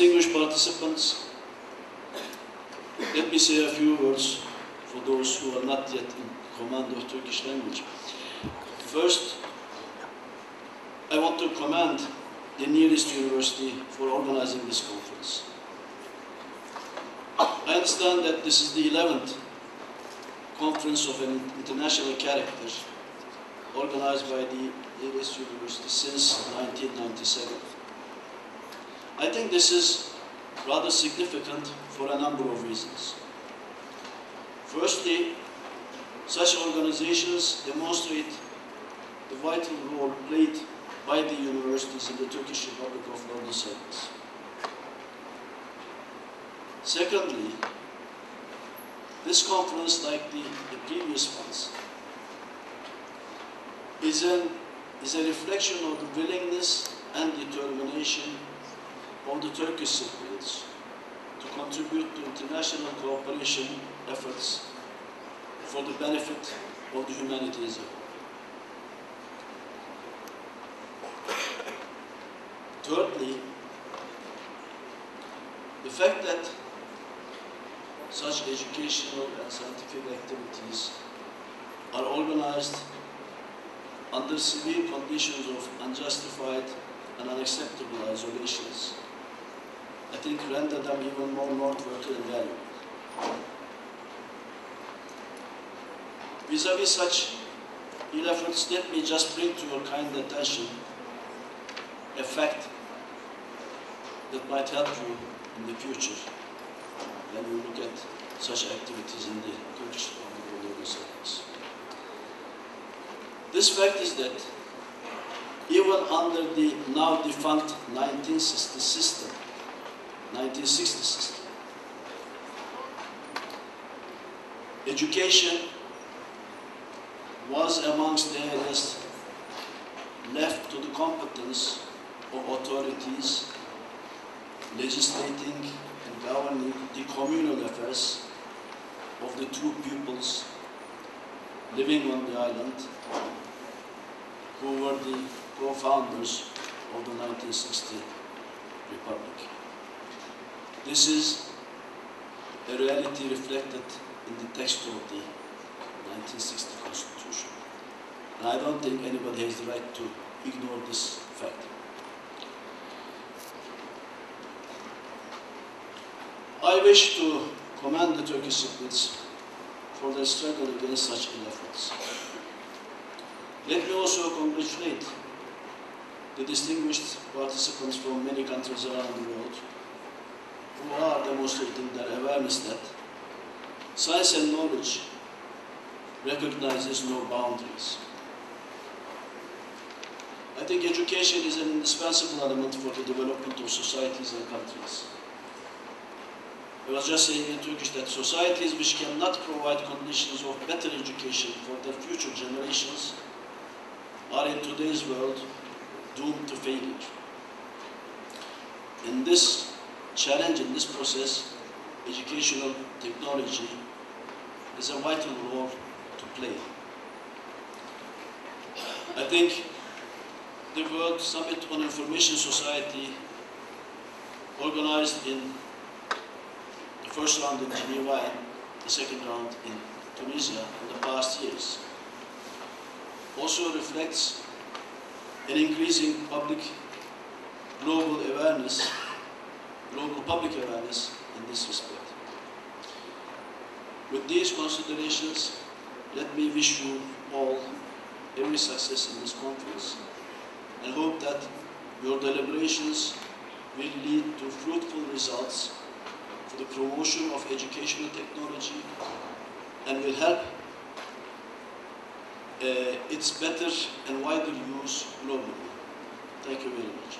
Distinguished participants, let me say a few words for those who are not yet in command of Turkish language. First, I want to commend the nearest university for organizing this conference. I understand that this is the 11th conference of an international character organized by the nearest university since 1997. I think this is rather significant for a number of reasons. Firstly, such organizations demonstrate the vital role played by the universities in the Turkish Republic of Northern Cyprus. Secondly, this conference, like the, the previous ones, is, an, is a reflection of the willingness and determination of the Turkish Cypriots to contribute to international cooperation efforts for the benefit of the humanity as a whole. Thirdly, the fact that such educational and scientific activities are organized under severe conditions of unjustified and unacceptable isolations, I think render them even more noteworthy and valuable. Vis-a-vis such ill efforts, let me just bring to your kind attention a fact that might help you in the future when you look at such activities in the Turkish Republic service. This fact is that even under the now defunct 1960 system, 1960 system, education was amongst the areas left to the competence of authorities legislating and governing the communal affairs of the two peoples living on the island who were the co-founders of the 1960 Republic. This is a reality reflected in the text of the 1960 Constitution. And I don't think anybody has the right to ignore this fact. I wish to commend the Turkish Cypriots for their struggle against such efforts. Let me also congratulate the distinguished participants from many countries around the world who are demonstrating their awareness that science and knowledge recognizes no boundaries. I think education is an indispensable element for the development of societies and countries. I was just saying in Turkish that societies which cannot provide conditions of better education for their future generations are in today's world doomed to failure. In this challenge, in this process, educational technology is a vital role to play. I think the World Summit on Information Society organized in the first round in Geneva and the second round in Tunisia in the past years also reflects an increasing public global awareness, global public awareness in this respect. With these considerations, let me wish you all every success in this conference and hope that your deliberations will lead to fruitful results for the promotion of educational technology and will help uh, its better and wider use globally. Thank you very much.